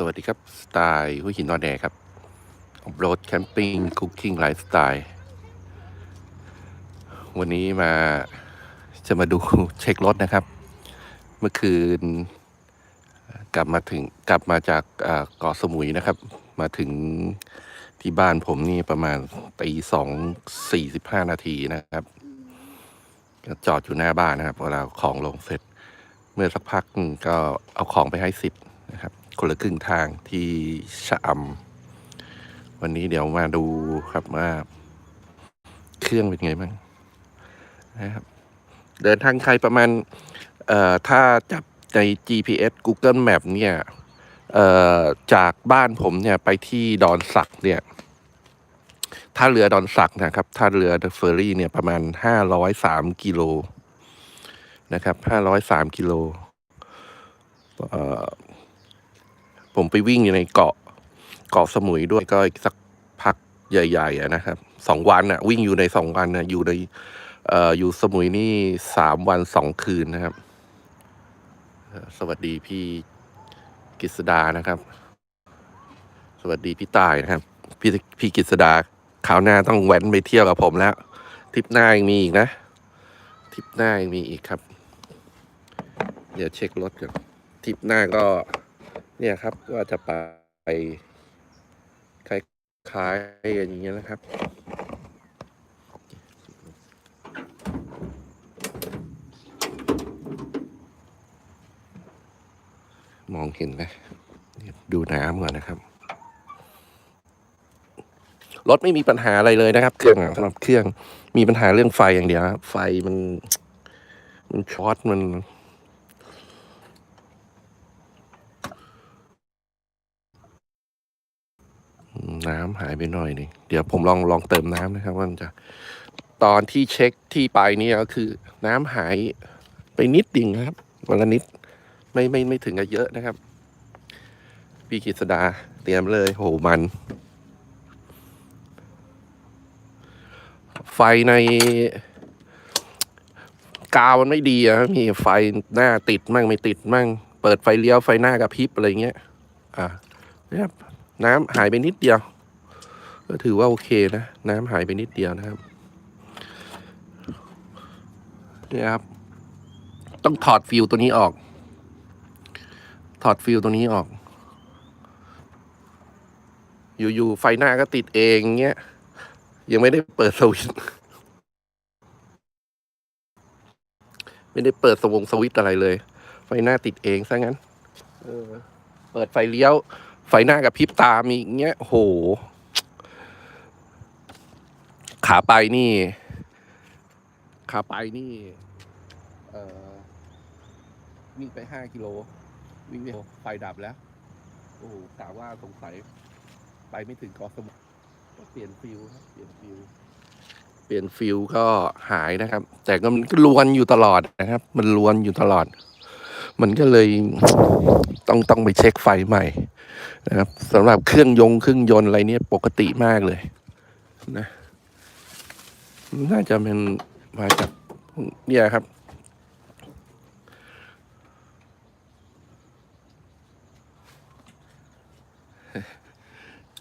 สวัสดีครับ สไตล์หัวหินนอนแดครับโรดแคมปิ้งคุกกิ้งไลฟ์สไตล์ วันนี้มาจะมาดูเช็ครถนะครับ เมื่อคืน กลับมาถึงกลับมาจากเกาะสมุยนะครับ มาถึงที่บ้านผมนี่ประมาณตีสองสี่สิบห้านาทีนะครับ จอดอยู่หน้าบ้านนะครับเวลาของลงเสร็จ เมื่อสักพักก็เอาของไปให้สิทธิ์นะครับ คนละครึ่งทางที่ชะอำวันนี้เดี๋ยวมาดูครับว่าเครื่องเป็นไงบ้างนะครับ เดินทางไกลประมาณ เอ่อ ถ้าจับใน GPS Google Map เนี่ย เอ่อ จากบ้านผมเนี่ยไปที่ดอนสักเนี่ยท่าเรือดอนสักนะครับท่าเรือเฟอร์รี่เนี่ยประมาณห้าร้อยสามกิโลนะครับห้าร้อยสามกิโลเอ่อ ผมไปวิ่งอยู่ในเกาะเกาะสมุยด้วยก็อีกสักพักใหญ่ๆนะครับสองวันอะวิ่งอยู่ในสองวันอะอยู่ในเอ่ออยู่สมุยนี่สามวันสองคืนนะครับ สวัสดีพี่กฤษดานะครับ สวัสดีพี่ตายนะครับ พี่พี่กฤษดาคราวหน้าต้องแว้นไปเที่ยวกับผมแล้วทริปหน้ายังมีอีกนะทริปหน้ายังมีอีกครับ เดี๋ยวเช็ครถกันทริปหน้าก็ เนี่ยครับก็จะไปคล้ายๆกันอย่างเงี้ยนะครับมองเห็นไหมดูน้ำก่อนนะครับ รถไม่มีปัญหาอะไรเลยนะครับ เครื่องอะสำหรับเครื่องมีปัญหาเรื่องไฟอย่างเดียวครับไฟมัน มันช็อตมัน น้ำหายไปหน่อยนึงเดี๋ยวผมลองลองเติมน้ำนะครับว่ามันจะตอนที่เช็คที่ไปนี่ก็คือ น้ำหายไปนิดดิ่งครับวันละนิดไม่ไม่ไม่ถึงกับเยอะนะครับ พี่กฤษดาเตรียมเลยโหมัน ไฟใน กาวมันไม่ดีอะมีไฟหน้าติดมั่งไม่ติดมั่ง เปิดไฟเลี้ยวไฟหน้ากระพริบอะไรเงี้ย อ่าเนี่ยครับน้ำหายไปนิดเดียว ก็ถือว่าโอเคนะ น้ำหายไปนิดเดียวนะครับนี่ครับ ต้องถอดฟิวตัวนี้ออก ถอดฟิวตัวนี้ออก อยู่ๆไฟหน้าก็ติดเองเงี้ย ยังไม่ได้เปิดสวิตช์ไม่ได้เปิดสวงสวิตช์อะไรเลย ไฟหน้าติดเองซะงั้น เออ เปิดไฟเลี้ยว ไฟหน้ากับพริบตามีเงี้ยโห ขาไปนี่ ขาไปนี่ เอ่อวิ่งไปห้ากิโลวิ่งไปไฟดับแล้ว โอ้โหกะว่าสงสัย ไปไม่ถึงกาะสมุยก็เปลี่ยนฟิวครับเปลี่ยนฟิวเปลี่ยนฟิวก็หายนะครับ แต่ก็มันก็ลวนอยู่ตลอดนะครับ มันลวนอยู่ตลอด มันก็เลยต้องต้องไปเช็คไฟใหม่นะครับสำหรับเครื่องยงเครื่องยนต์อะไรเนี่ยปกติมากเลย นะ น่าจะเป็นมาจากเนี่ยครับ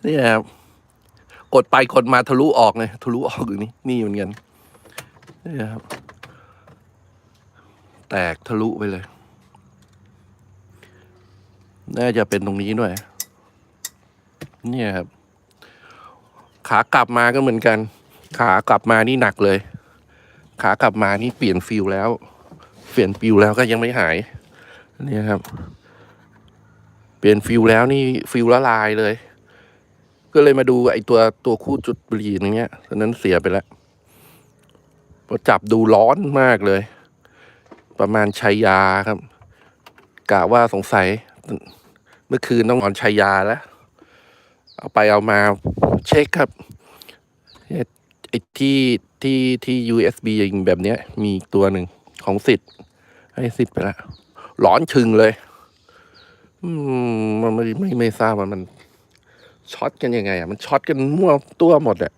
เนี่ยครับกดไปกดมาทะลุออกเลยทะลุออกอยู่นี่นี่เหมือนกันเนี่ยครับ แตกทะลุไปเลย น่าจะเป็นตรงนี้ด้วย เนี่ยครับ ขากลับมาก็เหมือนกัน ขากลับมานี่หนักเลย ขากลับมานี่เปลี่ยนฟิลแล้ว เปลี่ยนฟิลแล้วก็ยังไม่หายเนี่ยครับ เปลี่ยนฟิลแล้วนี่ฟิลละลายเลย ก็เลยมาดูไอ้ตัวตัวคู่จุดบุหรี่อย่างเงี้ยตอนนั้นเสียไปแล้วพอจับดูร้อนมากเลย ประมาณชัยยาครับกะว่าสงสัย เมื่อคืนต้องนอนชัยยาแล้ว เอาไปเอามาเช็คครับ ไอ้ที่ที่ที่ USB ยิงแบบเนี้ย มีตัวหนึ่งของสิทธิ์ให้สิทธิ์ไปแล้วร้อนชึงเลย อืมมันไม่ไม่ไม่ทราบว่ามันช็อตกันยังไง อะ มันช็อตกันมั่วตัวหมดอะ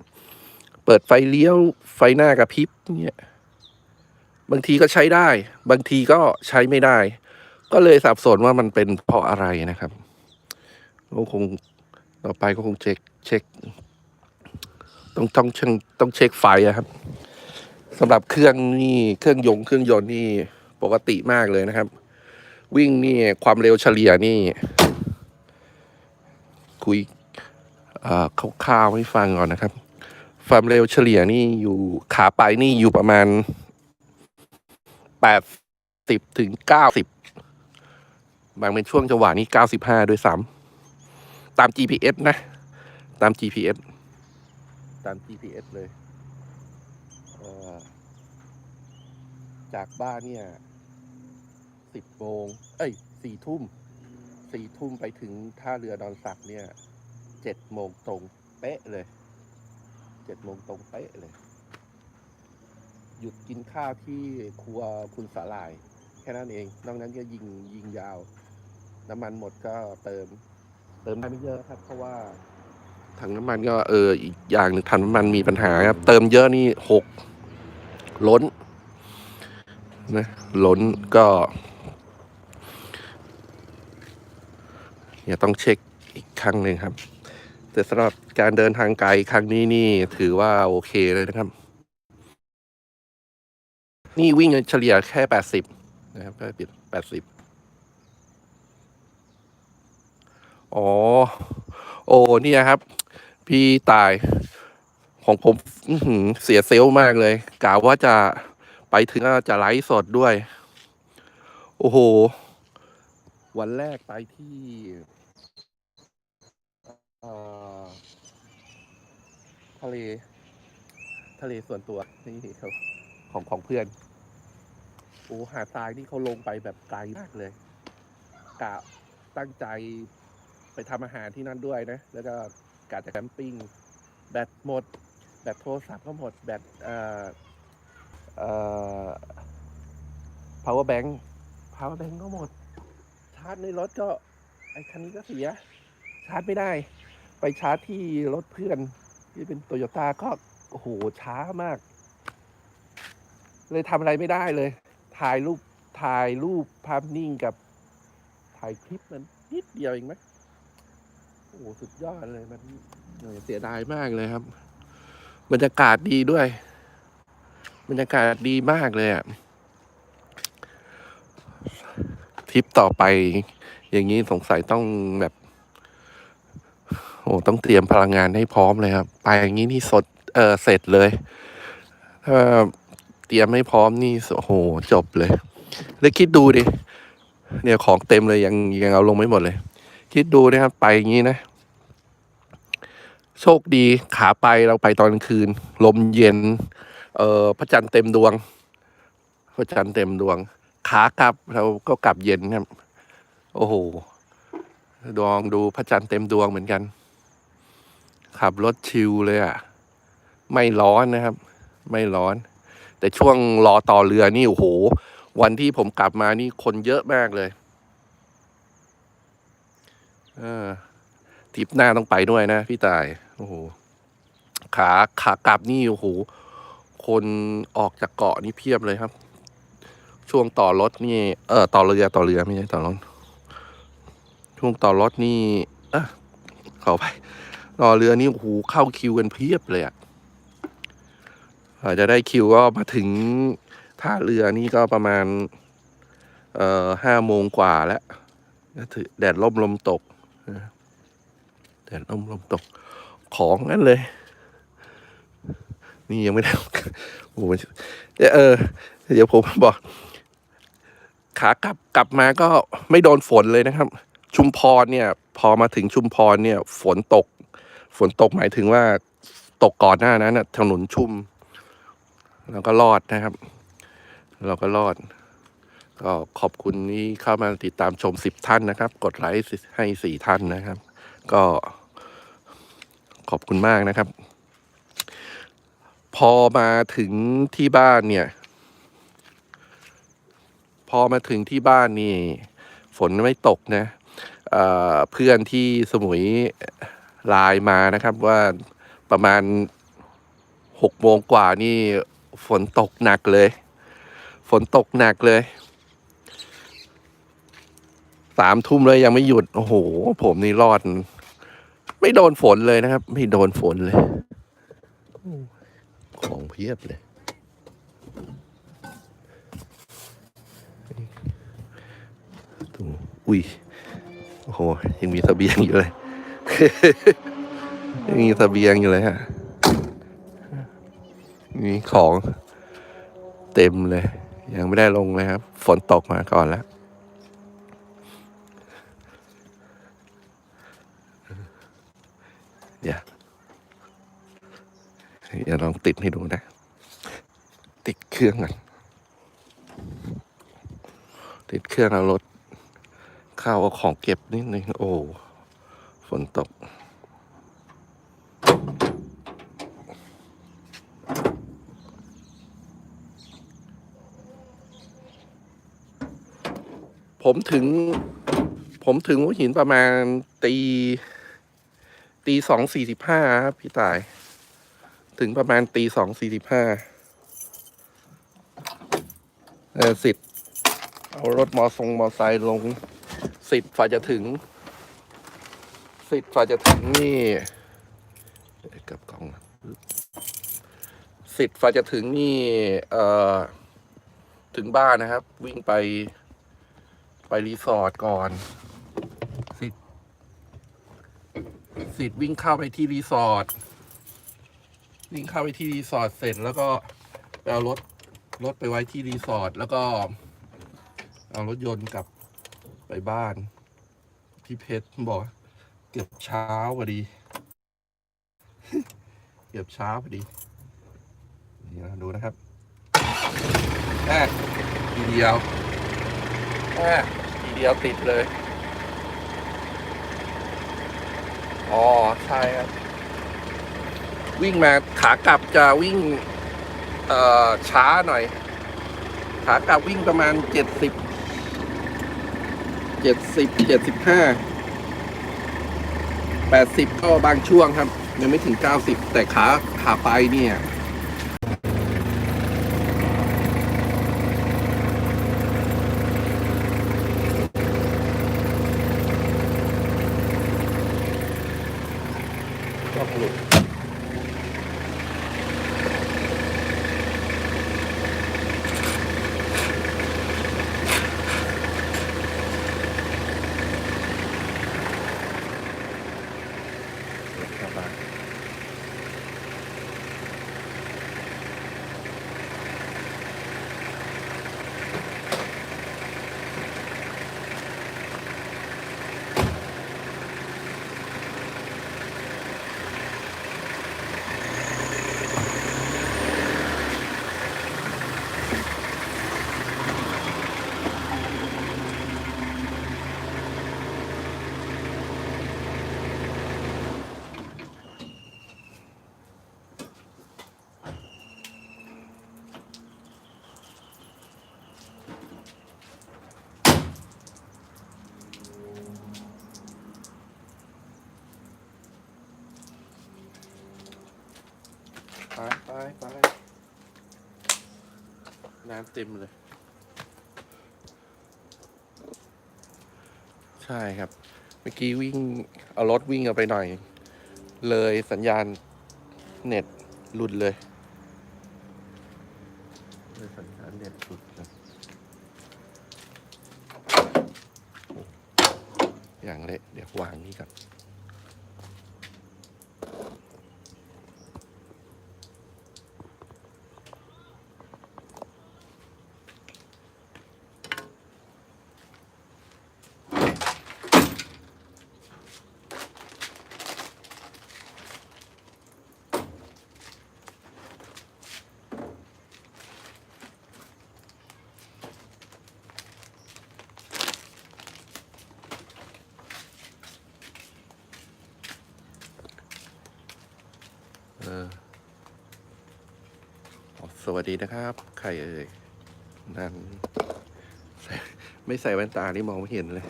เปิดไฟเลี้ยวไฟหน้ากระพริบเนี่ยบางทีก็ใช้ได้ บางทีก็ใช้ไม่ได้ ก็เลยสับสนว่ามันเป็นเพราะอะไรนะครับก็คงต่อไปก็คงเช็คเช็ค ต้องต้องเช็คต้องเช็คไฟอะครับสำหรับเครื่องนี่เครื่องยงเครื่องยนต์นี่ปกติมากเลยนะครับ วิ่งนี่ความเร็วเฉลี่ยนี่ คุยคร่าวๆให้ฟังก่อนนะครับ ความเร็วเฉลี่ยนี่อยู่ขาไปนี่อยู่ประมาณแปดสิบถึงเก้าสิบบางเป็นช่วงจังหวะนี้เก้าสิบห้าด้วยซ้ำตาม GPS นะ ตาม GPS ตาม GPS เลยเอ่อจากบ้านเนี่ยสิบโมงเอ้ยสี่ทุ่มสี่ทุ่มไปถึงท่าเรือดอนสักเนี่ยเจ็ดโมงตรงเป๊ะเลยเจ็ดโมงตรงเป๊ะเลย หยุดกินข้าวที่ครัวคุณสาหร่าย แค่นั้นเอง นอกนั้นก็ยิงยิงยาว น้ำมันหมดก็เติม เติมได้ไม่เยอะครับ เพราะว่า ถังน้ำมันก็เอออีกอย่างหนึ่งถังน้ำมันมีปัญหาครับ เติมเยอะนี่หกล้นนะล้นก็เนี่ยต้องเช็คอีกครั้งหนึ่งครับ แต่สำหรับการเดินทางไกลครั้งนี้นี่ถือว่าโอเคเลยนะครับ นี่วิ่งเฉลี่ยแค่แปดสิบนะครับแค่แปดสิบอ๋อ โอ้เนี่ยครับ พี่ตาย ของผมเสียเซลมากเลยกะว่าจะไปถึงจะไลฟ์สดด้วย โอ้โห วันแรกไปที่ทะเล ทะเลส่วนตัวนี่ครับของของเพื่อน โอ้หาดทรายนี่เขาลงไปแบบไกลมากเลยกะตั้งใจไปทำอาหารที่นั่นด้วยนะ แล้วก็ กะจะแคมปิ้งแบตหมด แบตโทรศัพท์ก็หมด แบตเอ่อเอ่อ power bank power bank ก็หมด ชาร์จในรถก็ ไอ้คันนี้ก็เสีย ชาร์จไม่ได้ ไปชาร์จที่รถเพื่อน ที่เป็นโตโยต้าก็โอ้โหช้ามาก เลยทำอะไรไม่ได้เลย ถ่ายรูปถ่ายรูปภาพนิ่งกับถ่ายคลิปมันนิดเดียวเองไหม โอ้โหสุดยอดเลยมันเออเสียดายมากเลยครับ บรรยากาศดีด้วย บรรยากาศดีมากเลยอะทริปต่อไป อย่างนี้สงสัยต้องแบบ โอ้ต้องเตรียมพลังงานให้พร้อมเลยครับ ไปอย่างนี้นี่สดเออเสร็จเลยถ้าเตรียมไม่พร้อมนี่โอ้โหจบเลย แล้วคิดดูดิเนี่ยของเต็มเลยยังยังเอาลงไม่หมดเลย คิดดูนะครับไปอย่างนี้นะ โชคดีขาไปเราไปตอนคืน ลมเย็น เอ่อพระจันทร์เต็มดวง พระจันทร์เต็มดวง ขากลับเราก็กลับเย็นครับ โอ้โหดวงดูพระจันทร์เต็มดวงเหมือนกัน ขับรถชิลเลยอะ ไม่ร้อนนะครับ ไม่ร้อน แต่ช่วงรอต่อเรือนี่โอ้โห วันที่ผมกลับมานี่คนเยอะมากเลย เออทริปหน้าต้องไปด้วยนะพี่ตาย โอ้โห ขาขากลับนี่โอ้โห คนออกจากเกาะนี่เพียบเลยครับ ช่วงต่อรถนี่ เออ ต่อเรือต่อเรือไม่ใช่ต่อรถ ช่วงต่อรถนี่ เออขอไป ต่อเรือนี่โอ้โหเข้าคิวกันเพียบเลยอะ่ะจะได้คิวก็มาถึงท่าเรือนี่ก็ประมาณ เอ่อห้าโมงกว่าแล้ว แดดล่มลมตก แดดลมลมตกของนั่นเลย นี่ยังไม่ได้โอ้โหเออ เดี๋ยวผมบอก ขากลับกลับมาก็ไม่โดนฝนเลยนะครับ ชุมพรเนี่ย พอมาถึงชุมพรเนี่ย ฝนตก ฝนตกหมายถึงว่าตกก่อนหน้านั้นนะถนนชุ่มเราก็รอดนะครับ เราก็รอด ก็ขอบคุณที่เข้ามาติดตามชมสิบท่านนะครับ กดไลค์ให้สี่ท่านนะครับ ก็ขอบคุณมากนะครับ พอมาถึงที่บ้านเนี่ย พอมาถึงที่บ้านนี่ ฝนไม่ตกนะเเพื่อนที่สมุยไลน์มานะครับว่าประมาณหกโมงกว่านี่ฝนตกหนักเลย ฝนตกหนักเลย สามทุ่มเลยยังไม่หยุด โอ้โห ผมนี่รอด ไม่โดนฝนเลยนะครับ ไม่โดนฝนเลย ของเพียบเลย อุ้ย โอ้โห ยังมีเสบียงอยู่เลย ยังมีเสบียงอยู่เลยฮะมีของเต็มเลย ยังไม่ได้ลงเลยครับ ฝนตกมาก่อนแล้ว เดี๋ยวเดี๋ยวลองติดให้ดูนะ ติดเครื่องก่อนติดเครื่องเอารถข้าเอาของเก็บนิดนึงโอ้ฝนตก ผมถึง ผมถึงหัวหินประมาณตี ตีสองสี่สิบห้าครับพี่ตาย ถึงประมาณตีสองสี่สิบห้าเออสิทธิ์เอารถมอทรงมอไซค์ลง สิทธิ์ฝ่าจะถึง สิทธิ์ฝ่าจะถึงนี่เดี๋ยวกลับกล้องสิทธิ์ฝ่าจะถึงนี่ เอ่อ ถึงบ้านนะครับ วิ่งไป ไปรีสอร์ทก่อน สิทธิ์ สิทธิ์วิ่งเข้าไปที่รีสอร์ทวิ่งเข้าไปที่รีสอร์ทเสร็จแล้วก็เอารถรถไปไว้ที่รีสอร์ทแล้วก็ เอารถยนต์กลับไปบ้าน พี่เพชรบอกเกือบเช้าพอดี เกือบเช้าพอดีนี่นะดูนะครับแอะทีเดียวแอะทีเดียวติดเลย อ๋อ ใช่ครับ วิ่งมาขากลับจะวิ่ง เอ่อ ช้าหน่อย ขากลับวิ่งประมาณเจ็ดสิบ เจ็ดสิบ เจ็ดสิบห้า แปดสิบก็บางช่วงครับ ยังไม่ถึงเก้าสิบแต่ขาขาไปเนี่ย ก็หลุดครับบ้านไปไปไป น้ำเต็มเลย ใช่ครับ เมื่อกี้วิ่ง เอารถวิ่งเอาไปหน่อย เลยสัญญาณเน็ตหลุดเลยเลยสัญญาณเน็ตหลุดเลยอย่างเละเดี๋ยววางนี้ก่อน วัสดีนะครับ ใครเอ่ยนั่นไม่ใส่แว่นตานี่มองไม่เห็นเลย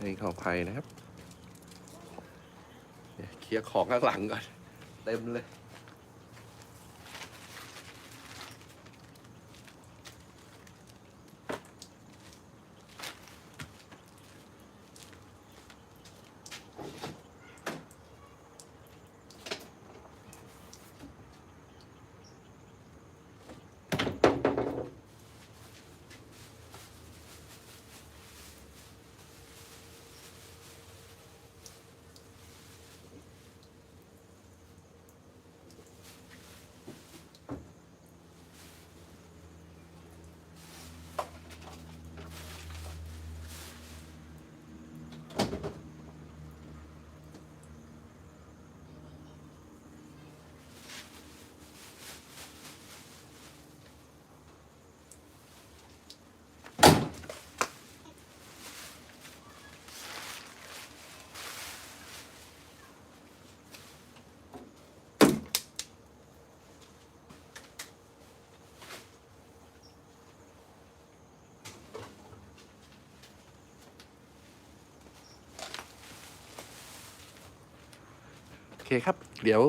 ในขออภัยนะครับเดี๋ยเคลียร์ของข้างหลังก่อน เต็มเลย เคครับ เดี๋ยว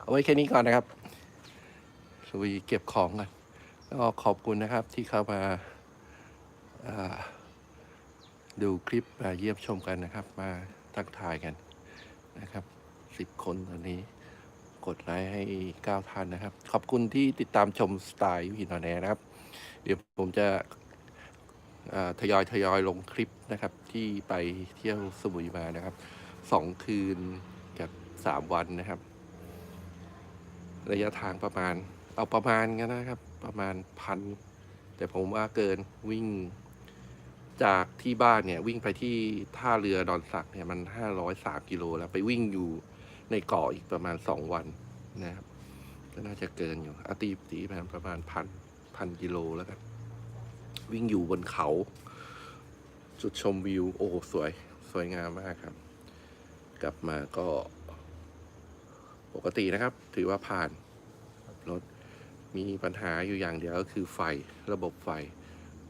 เอาไว้แค่นี้ก่อนนะครับลุยเก็บของกันแล้วก็ขอบคุณนะครับที่เข้ามาาดูคลิปมาเยี่ยมชมกันนะครับ มาทักทายกันนะครับสิบคนตอนนี้กดไลค์ให้เก้าท่านนะครับ ขอบคุณที่ติดตามชมสไตล์วินอแนนะครับ เดี๋ยวผมจะทยอยทยอยลงคลิปนะครับที่ไปเที่ยวสมุยมานะครับสองคืน สามวันนะครับ ระยะทางประมาณ เอาประมาณกันนะครับ ประมาณพันแต่ผมว่าเกินวิ่งจากที่บ้านเนี่ย วิ่งไปที่ท่าเรือดอนสักเนี่ยมันห้าร้อยสามกิโลแล้วไปวิ่งอยู่ในเกาะอีกประมาณสองวันนะครับ ก็น่าจะเกินอยู่อาตีตีประมาณประมาณพันพันกิโลแล้วกัน วิ่งอยู่บนเขา จุดชมวิว โอ้สวย สวยงามมากครับ กลับมาก็ ปกตินะครับ ถือว่าผ่านรถมีปัญหาอยู่อย่างเดียวก็คือไฟระบบไฟ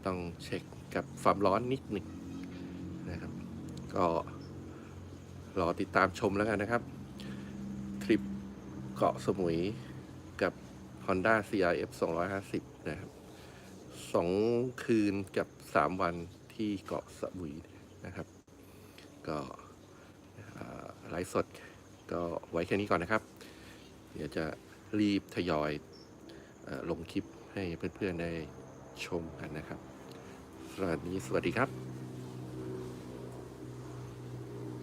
ต้องเช็คกับความร้อนนิดหนึ่งนะครับ ก็รอติดตามชมแล้วกันนะครับ ทริปเกาะสมุยกับ Honda CRF 250 นะครับสองคืนกับสามวันที่เกาะสมุยนะครับ ก็ไลฟ์สดก็ไว้แค่นี้ก่อนนะครับ เดี๋ยวจะรีบทยอยอลงคลิปให้เพื่อนๆได้ชมกันนะครับสวัสดีสวัสดีครับ